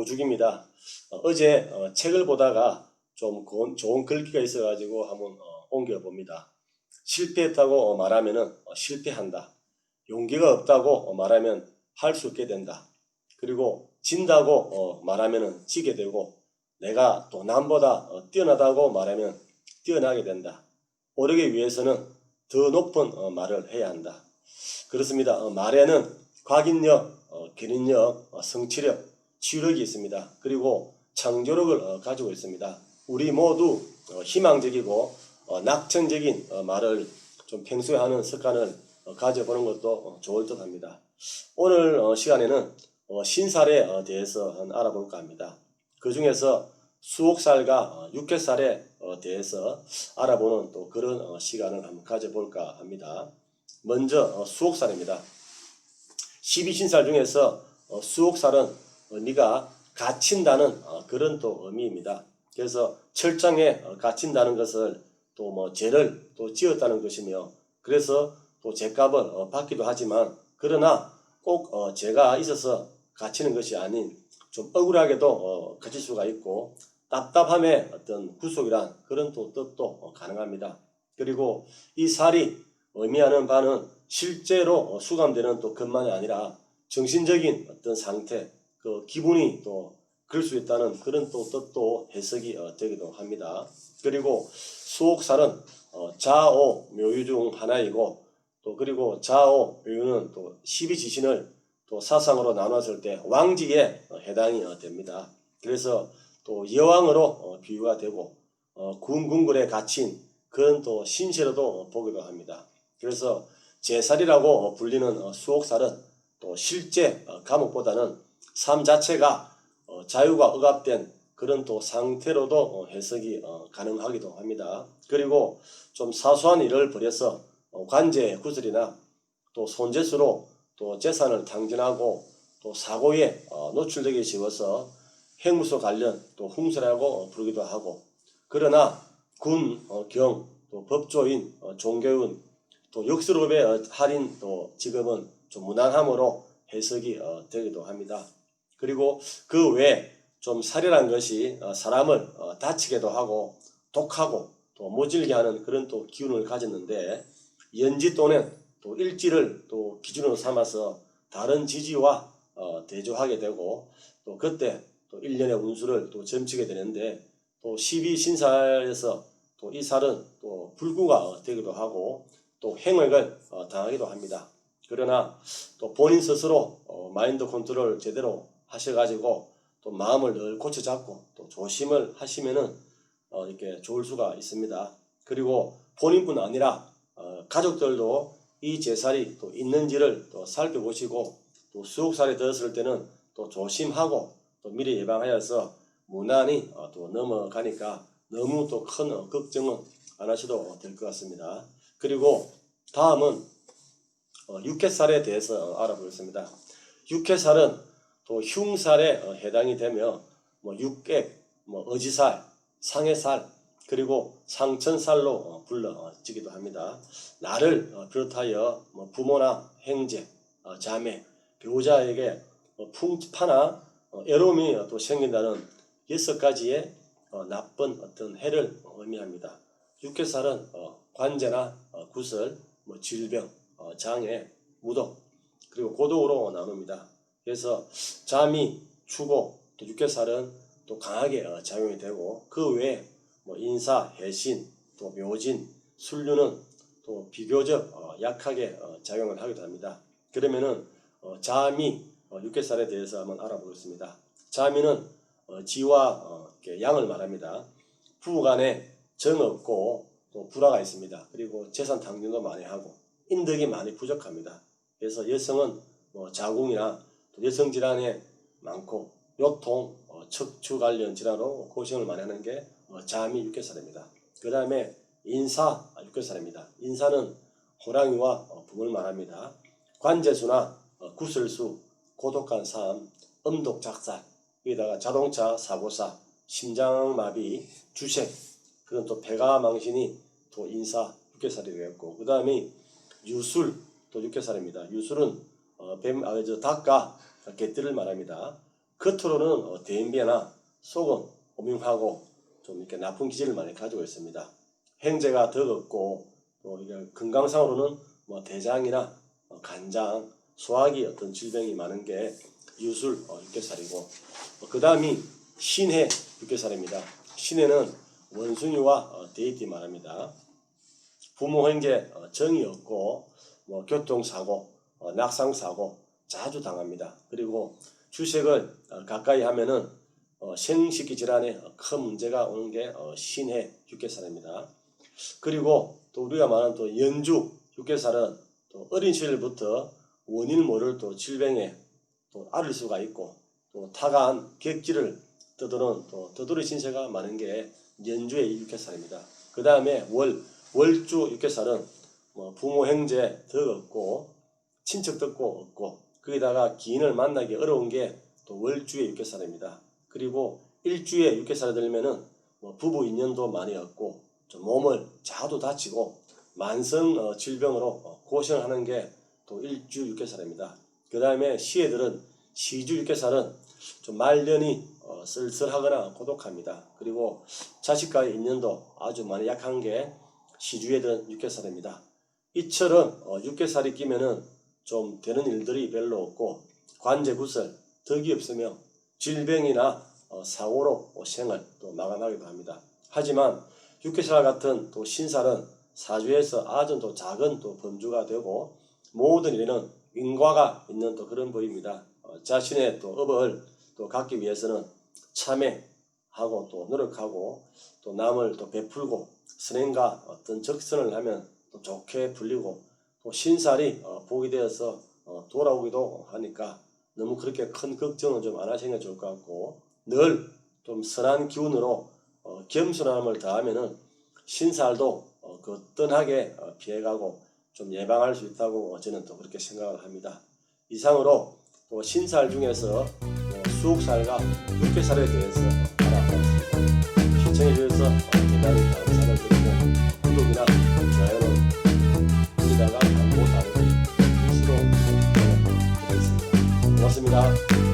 고죽입니다. 어, 제 어, 책을 보다가 좀 고- 좋은 글귀가 있어가지고 한번 어, 옮겨봅니다. 실패했다고 어, 말하면 어, 실패한다. 용기가 없다고 어, 말하면 할 수 있게 된다. 그리고 진다고 어, 말하면 지게 되고 내가 또 남보다 어, 뛰어나다고 말하면 뛰어나게 된다. 오르기 위해서는 더 높은 어, 말을 해야 한다. 그렇습니다. 어, 말에는 각인력, 어, 기능력, 어, 성취력, 치유력이 있습니다. 그리고 창조력을 어, 가지고 있습니다. 우리 모두 어, 희망적이고 어, 낙천적인 어, 말을 좀 평소에 하는 습관을 어, 가져보는 것도 어, 좋을 듯 합니다. 오늘 어, 시간에는 어, 신살에 어, 대해서 한 알아볼까 합니다. 그 중에서 수옥살과 어, 육개살에 어, 대해서 알아보는 또 그런 어, 시간을 한번 가져볼까 합니다. 먼저 어, 수옥살입니다. 12신살 중에서 어, 수옥살은 어, 네가 갇힌다는 어, 그런 또 의미입니다. 그래서 철장에 어, 갇힌다는 것을 또 뭐 죄를 또 지었다는 것이며 그래서 또 죄값을 어, 받기도 하지만 그러나 꼭 어, 죄가 있어서 갇히는 것이 아닌 좀 억울하게도 어, 갇힐 수가 있고 답답함의 어떤 구속이란 그런 또 뜻도 어, 가능합니다. 그리고 이 살이 의미하는 바는 실제로 어, 수감되는 또 것만이 아니라 정신적인 어떤 상태, 그 기분이 또 그럴 수 있다는 그런 또 뜻도 해석이 어, 되기도 합니다. 그리고 수옥살은 어, 자오 묘유 중 하나이고 또 그리고 자오 묘유는 또 12지신을 또 사상으로 나눴을 때 왕지에 어, 해당이 어, 됩니다. 그래서 또 여왕으로 어, 비유가 되고 어, 군궁굴에 갇힌 그런 또 신세로도 어, 보기도 합니다. 그래서 제살이라고 어, 불리는 어, 수옥살은 또 실제 어, 감옥보다는 삶 자체가 어, 자유가 억압된 그런 또 상태로도 어, 해석이 어, 가능하기도 합니다. 그리고 좀 사소한 일을 벌여서 어, 관제 구슬이나 또 손재수로 또 재산을 탕진하고 또 사고에 어, 노출되기 쉬워서 행무소 관련 또 홍수라고 어, 부르기도 하고 그러나 군, 어, 경, 또 법조인, 어, 종교인, 또 역수롭의 어, 할인 또 직업은 좀 무난함으로 해석이 어, 되기도 합니다. 그리고 그 외에 좀 살이란 것이 어, 사람을 어, 다치게도 하고 독하고 또 모질게 하는 그런 또 기운을 가졌는데 연지 또는 또 일지를 또 기준으로 삼아서 다른 지지와 어, 대조하게 되고 또 그때 또 일련의 운수를 또 점치게 되는데 또 12신사에서 또 이 살은 또 불구가 어, 되기도 하고 또 행액을 어, 당하기도 합니다. 그러나 또 본인 스스로 어, 마인드 컨트롤 제대로 하셔가지고 또 마음을 늘 고쳐 잡고 또 조심을 하시면은 어, 이렇게 좋을 수가 있습니다. 그리고 본인뿐 아니라 어, 가족들도 이 제살이 또 있는지를 또 살펴보시고 또 수옥살이 되었을 때는 또 조심하고 또 미리 예방하여서 무난히 어, 또 넘어가니까 너무 또 큰 어, 걱정은 안 하셔도 될 것 같습니다. 그리고 다음은 어, 육회살에 대해서 어, 알아보겠습니다. 육회살은 또 흉살에 어, 해당이 되며 뭐 육객, 뭐 어지살, 상해살 그리고 상천살로 어, 불러지기도 합니다. 나를 어, 비롯하여 뭐 부모나 어, 자매, 배우자에게 어, 풍파나 어, 애로움이 어, 또 생긴다는 여섯 가지의 어, 나쁜 어떤 해를 어, 의미합니다. 육회살은 어, 관제나 어, 구설, 뭐 질병, 어, 장애, 무독 그리고 고독으로 나눕니다. 그래서 잠이 추고 또 육개살은 또 강하게 어, 작용이 되고 그 외에 뭐 인사, 해신, 또 묘진, 순류는 또 비교적 어, 약하게 어, 작용을 하기도 합니다. 그러면은 어, 자미 어, 육개살에 대해서 한번 알아보겠습니다. 자미는 어, 지와 양을 말합니다. 부부간에 정 없고 또 불화가 있습니다. 그리고 재산 탕진도 많이 하고 인덕이 많이 부족합니다. 그래서 여성은 뭐 자궁이나 또 여성 질환에 많고 요통, 어, 척추 관련 질환으로 고생을 많이 하는 게 어, 자미 육개살입니다. 그 다음에 인사 아, 육개살입니다. 인사는 호랑이와 어, 붕을 말합니다. 관제수나 어, 구설수, 고독한 삶, 음독 작살, 여기다가 자동차 사고사, 심장마비, 주색, 그런 또 배가 망신이 또 인사 육개살이 되겠고 그 다음에 유술 또 육개살입니다. 유술은 어, 뱀, 아, 저 닭과 개들을 말합니다. 겉으로는 어, 대인배나 속은 오명하고 좀 이렇게 나쁜 기질을 많이 가지고 있습니다. 행제가 더 없고 또 건강상으로는 뭐 대장이나 어, 간장, 소화기 어떤 질병이 많은 게 유술 어, 육개살이고 그 다음이 신해 육개살입니다. 신해는 원숭이와 어, 데이트 말합니다. 부모 어, 정이 없고 뭐 교통사고, 어, 낙상사고 자주 당합니다. 그리고 주식을 어, 가까이 하면은 어, 생식기 질환에 어, 큰 문제가 오는 게 어, 신해 육개살입니다. 그리고 또 우리가 말하는 또 연주 육개살은 또 어린 시절부터 원인 모를 또 질병에 또 앓을 수가 있고 또 타가한 객지를 떠도는 또 떠돌이 신세가 많은 게 연주의 육개살입니다. 그 다음에 월 월주 육개살은 뭐 부모 형제 더 없고 친척 덕고 없고 거기다가 기인을 만나기 어려운 게 또 월주의 육개살입니다. 그리고 일주의 육개살이 들면은 뭐 부부 인연도 많이 없고 좀 몸을 자도 다치고 만성 어, 질병으로 어, 고생하는 게 또 일주 육개살입니다. 그 다음에 시애들은 시주 육개살은 좀 말년이 어, 쓸쓸하거나 고독합니다. 그리고 자식과의 인연도 아주 많이 약한 게 시주애들은 육개살입니다. 이처럼 어, 육개살이 끼면은 좀 되는 일들이 별로 없고 관제 구설, 덕이 없으며 질병이나 어, 사고로 어, 생을 또 마감하기도 합니다. 하지만 육개살 같은 또 신살은 사주에서 아주 또 작은 또 범주가 되고 모든 일에는 인과가 있는 또 그런 법입니다. 어, 자신의 또 업을 또 갖기 위해서는 참회하고 또 노력하고 또 남을 또 베풀고 선행과 어떤 적선을 하면 또 좋게 불리고 또 신살이 어, 복이 되어서 어, 돌아오기도 하니까 너무 그렇게 큰 걱정은 좀 안 하시는 게 좋을 것 같고 늘 좀 선한 기운으로 어, 겸손함을 다하면은 신살도 어, 그 피해가고 좀 예방할 수 있다고 저는 또 그렇게 생각을 합니다. 이상으로 또 신살 중에서 어, 수옥살과 육개살에 대해서 알아보았습니다. 시청해 주셔서 어, 대단히 감사를 드리고 구독이나 다루기 필수로 부탁드리겠습니다. 고맙습니다.